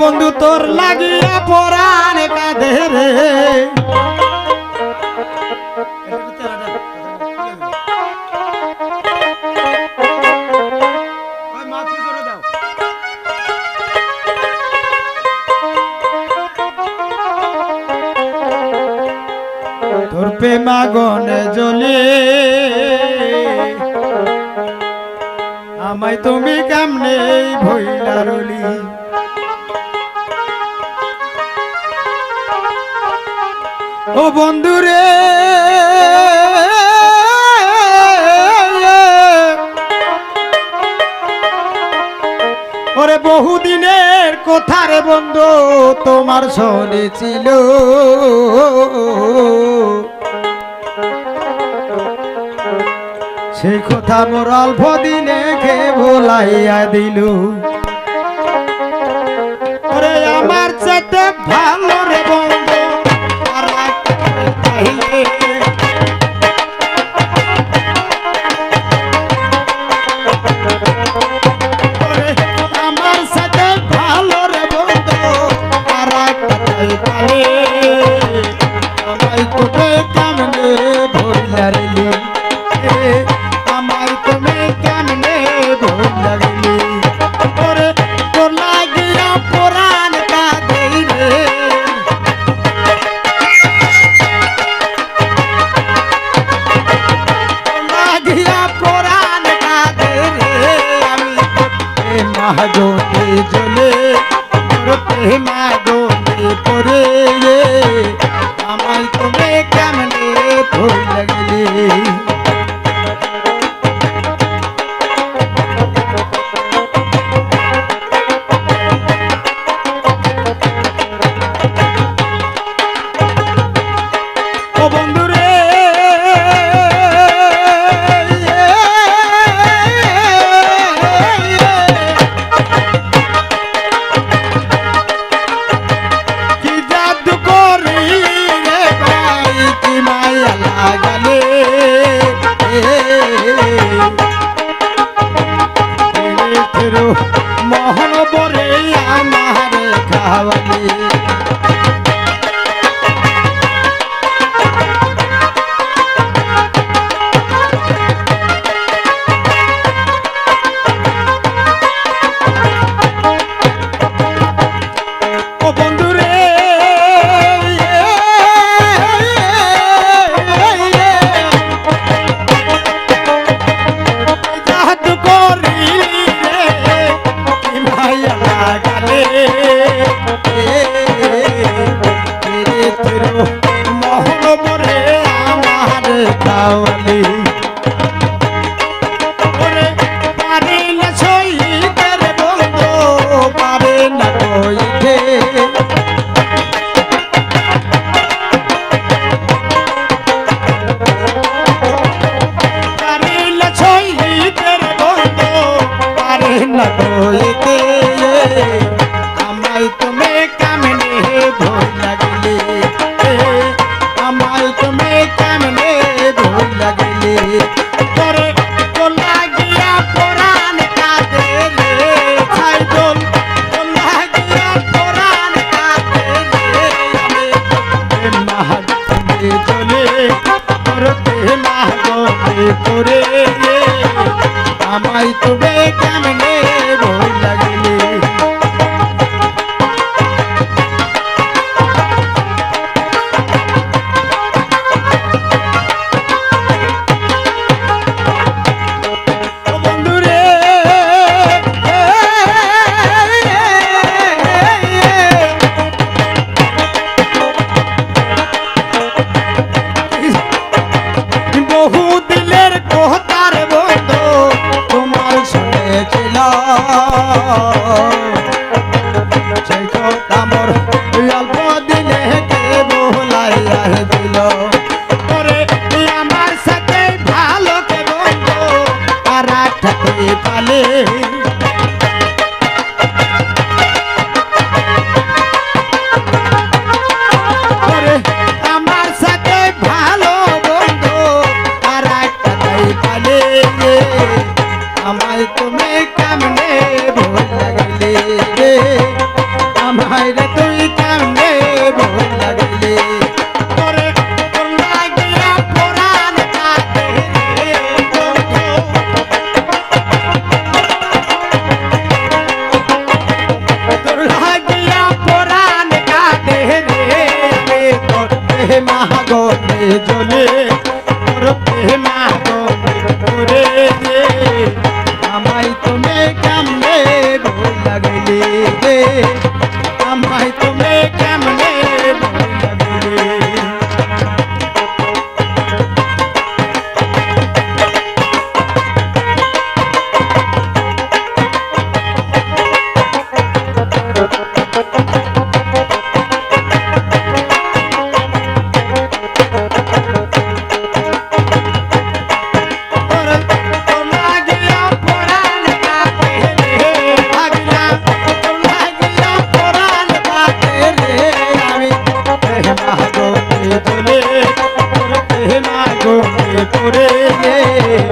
বন্ধু তোর লাগিয়া পরাণ কাঁধে রে। তোর প্রেমা জলে আমায় তুমি কামনে ভইলা রলি? ও বন্ধুরে। ওরে বহুদিনের কথা রে বন্ধু, তোমার শুনিছিলো সে কথা মোর অল্প দিনে কে ভোলাইয়া দিল। আমার চেতে ভালো রে বন্ধু। জ্যোতি জ্বলে প্রেমা রে আমায় তুমি কেমনে বই লাগে আমায় তুমি কেমনে ভোল লাগলে রে? আমায় রে তুই কেমনে ভোল লাগলে মহাগণে জলে। yeah.